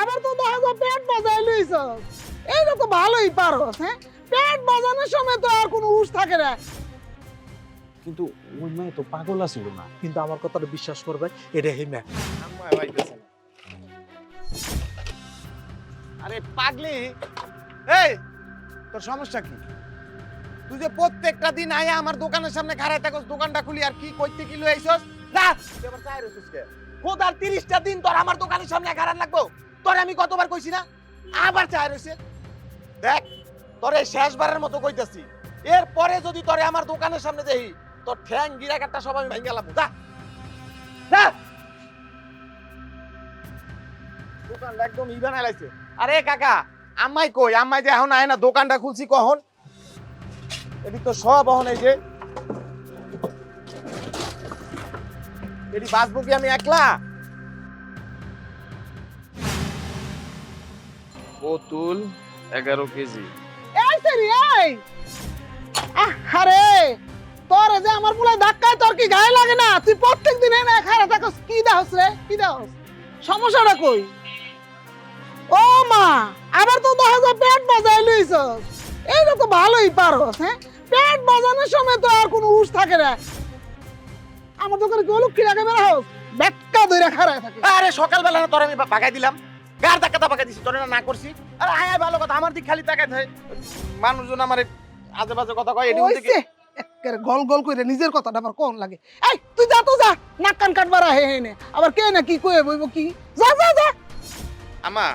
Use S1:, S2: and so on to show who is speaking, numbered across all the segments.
S1: আবার তো দেখা যায় পেট বাজাই লইছ তো ভালোই পারো হ্যাঁ? পেট বাজানোর সময় তো আর কোনো হুশ থাকে না।
S2: কিন্তু ওই মেয়ে তো পাগল আছিল না।
S3: কিন্তু আমার কথাটা বিশ্বাস করবে এটা হেমে
S4: আরে পাগলি! এই তোর সমস্যা কি? তুই যে প্রত্যেকটা দিন আয়া আমার দোকানের সামনে খাড়ায় থাকস দোকানটা খুলি আর কি কইতে কি লই আইছস? যা! এবার আবার চাই রইছিস কে? খোদার 30টা দিন তোর আমার দোকানের সামনে খাড়ান লাগবো? তোরে আমি কতবার কইছি না? আবার চাই রইছে। দেখ, তোরে শেষবারের মতো কইতাছি। এরপরে যদি তোরে আমার দোকানের সামনে দেখি, তোর ঠ্যাং গিরাকাটটা সব আমি ভেঙে গেলাম যা। দোকান একদম ইভান এলাইছে আরে কাকা, আম্মাই কই? আম্মাই যে এখন আয় না, দোকানটা খুলছি কখন? এটি তো সব এখন এই যে। এটি বাঁচবো কি আমি একলা।
S2: বোতল এগারো কেজি।
S1: এই সেরি এই! আরে তোর যে আমার পুলাই ধাক্কায় তোর কি গায়ে লাগে না? তুই প্রত্যেক দিন এনে খারাপ থাকস কি দাহস রে? কি দাহস সমস্যাটা কই? ও মা আবার তো দেখা যায় পেট বাজাই লইছ এইটা তো ভালোই পারো হ্যাঁ? পেট বাজানোর সময় তো আর কোনো হুশ থাকে না। আমার দোকানে কি অলুক্ষী রাখে বেড়া হোক ব্যাটকা ধরে খারায় থাকে।
S4: আরে সকালবেলা তোর আমি বাগাই দিলাম। গার ধাক্কাটা বাগাই দিছি তোর না করছি। আরে আয় ভালো কথা আমার দিক খালি তাকাই থাকে। মানুষজন আমার আজে বাজে কথা কয় এটি
S1: ওইছে। একেবারে গল গল কইরে নিজের কথাটা আবার কোন লাগে? এই তুই যা তো যা নাক কান কাটবার হে হে নে। আবার কে না কি কয়ে বইব কি? যা যা যা।
S4: আমা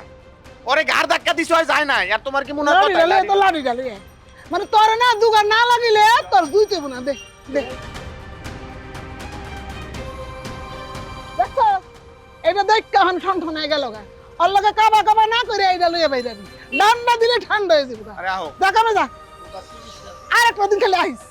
S4: ওরে গার ধাক্কা দিছ হয় যায় না আর তোমার কি মনে হয়
S1: ডালে
S4: লাড়ি?
S1: তো লাড়ি ডালে। মানে তোর না দুগার না লাগিলে তোর দুই তেব না দে দে। দেখো এটা দেখ কেমন ঠন ঠন গেল গা। লগে কাবা কাবা না করে এইটা লইয়া বাইরে ডান্ডা দিলে ঠান্ডা হয়ে যাবে।
S4: আরে আহো।
S1: যা কামে যা। আর একটা দিন খেলে আইস।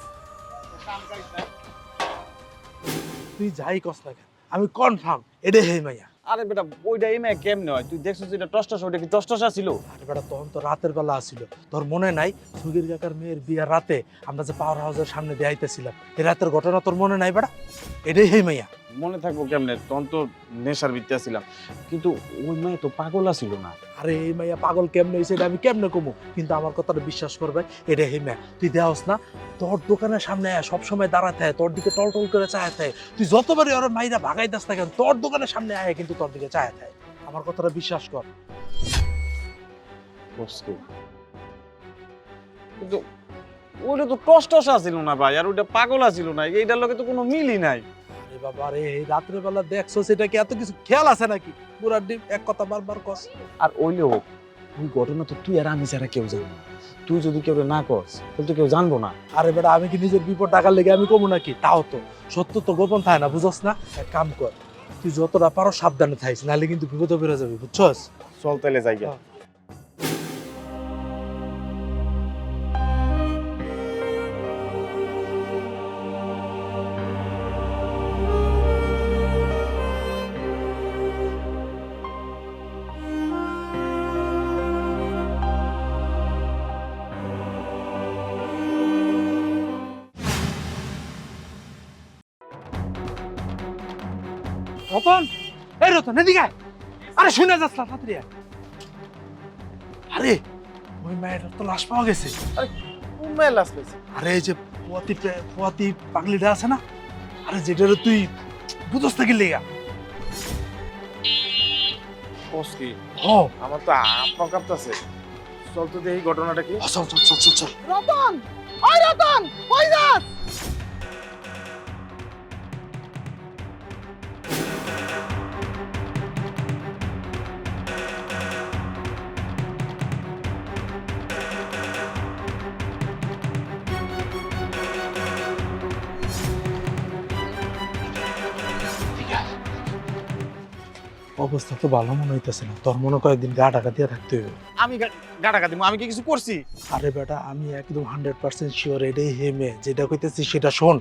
S3: তুই যাই কস না কেন, আমি কনফার্ম এটা হেমাইয়া
S2: আরে বেটা ওইটা এই মেয়ে কেমনে হয়? তুই দেখছিস এটা টসটস ওইটা কি টসটসা ছিল
S3: আরে বেটা তখন তো রাতের বেলা আসছিল তোর মনে নাই সুগির কাকার মেয়ের বিয়ার রাতে আমরা যে পাওয়ার হাউসের সামনে দেখাইতেছিলাম এই রাতের ঘটনা তোর মনে নাই বেটা? এটাই হেমাইয়া
S2: মনে থাকব কেমনে? তখন তো নেশার ভিত্তি ছিলাম। কিন্তু ওই মেয়ে তো পাগল ছিল না।
S3: আরে এই মাইয়া পাগল কেমনে? হয়েছে এটা আমি কেমনে কমু? কিন্তু আমার কথাটা বিশ্বাস করবে এটা হে হেমা তুই দেওস না তোর দোকানের সামনে সব সময় দাঁড়াতে হয় তোর দিকে টল টল করে চায় থাকে তুই যতবারই ওর মাইরা ভাগাই দাস না কেন তোর দোকানের সামনে আয় কিন্তু তোর দিকে চায় থাকে আমার কথাটা বিশ্বাস কর।
S2: কিন্তু ওইটা তো টসটসা ছিল না ভাই আর ওইটা পাগল ছিল না এইটার লগে তো কোনো মিলই নাই।
S3: আরে বাবা রে এই রাত্রে বেলা দেখছ সেটা কি এত কিছু খেয়াল আছে নাকি? পুরা ডিম এক কথা বারবার কস।
S2: আর ওইলে হোক ওই ঘটনা তো তুই আর আমি ছাড়া কেউ জানে না। তুই যদি কেউ না করস তাহলে তো কেউ জানব না।
S3: আরে বেটা আমি কি নিজের বিপদ টাকার লেগে আমি কমু নাকি? তাও তো সত্য তো গোপন থাকে না বুঝছ না? এক কাম কর তুই যতটা পারো সাবধানে থাইস নাহলে কিন্তু বিপদে বেরো যাবি বুঝছস?
S2: চল তাইলে যাই
S3: রতন এই রতন এদিকে আরে শুনে যাস না তাড়াতাড়ি আরে ওই মায়ের তো লাশ পাওয়া গেছে।
S4: উম্মে লাস পেয়েছে
S3: আরে এই যে পোয়াতি পোয়াতি পাগলিটা আছে না? আরে যেটা তুই বুঝস না কি? লেগা ও
S2: আমার তো আপা কাঁপতাছে চল তো দেখি ঘটনাটা কি।
S3: চল চল চল চল চল।
S1: রতন! ওই রতন! কই যাস?
S3: অবস্থা তো ভালো মনে হইতেছে না। তোর মনে কয়েকদিন গা টাকা দিয়ে থাকতে হইবে।
S4: আমি গা- টাকা দিব আমি কি কিছু করছি?
S3: আরে বেটা আমি একদম হান্ড্রেড পার্সেন্ট শিওর এটাই হেমে। যেটা কইতেছি সেটা শোন।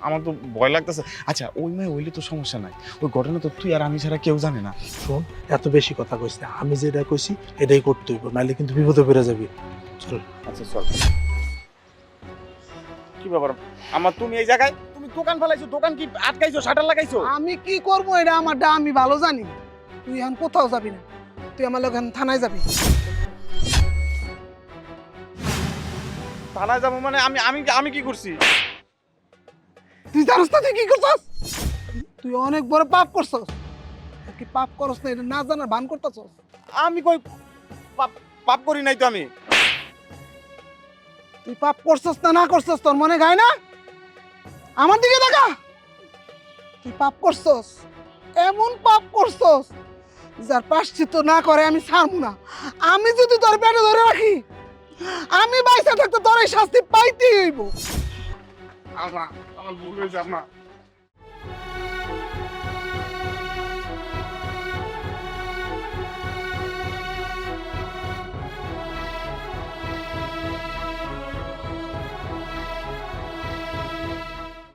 S2: আমার তো ভয় লাগতেছে। আচ্ছা ওই মেয়ে হইলে তো সমস্যা নাই। ওই ঘটনা তো তুই আর আমি ছাড়া কেউ জানে না।
S3: শোন এত বেশি কথা কইস না। আমি যেটা কইছি এটাই করতে হইব নাহলে কিন্তু বিপদে বেড়ে যাবি। চল।
S2: আচ্ছা চল। কি ব্যাপার? আমার তুমি এই জায়গায়?
S4: দোকান ফেলাইছো দোকান কি আটকাইছো শাটার লাগাইছো?
S1: আমি কি করব? এটা আমারটা আমি ভালো জানি। তুই এখন কোথাও যাবি না। তুই আমার লোক থানায় যাবি।
S2: থানায় যাব মানে আমি আমি আমি কি করছি?
S1: তুই জানিস না তুই কি করছস? তুই অনেক বড় পাপ করছস। কি পাপ করস না এটা না জানার ভান করতেছস?
S2: আমি কই পাপ পাপ করি নাই তো আমি?
S1: তুই পাপ করছস না না করছস তোর মনে গায় না? আমার দিকে দেখা তুই পাপ করছস? এমন পাপ করছস, যার পাশ্চিত্য না করে আমি ছাড়বো না। আমি যদি তোর পেটে ধরে রাখি, আমি বাইসা থাকতে তোর এই শাস্তি পাইতেই হইব।
S2: আমার আমার ভুল যাব না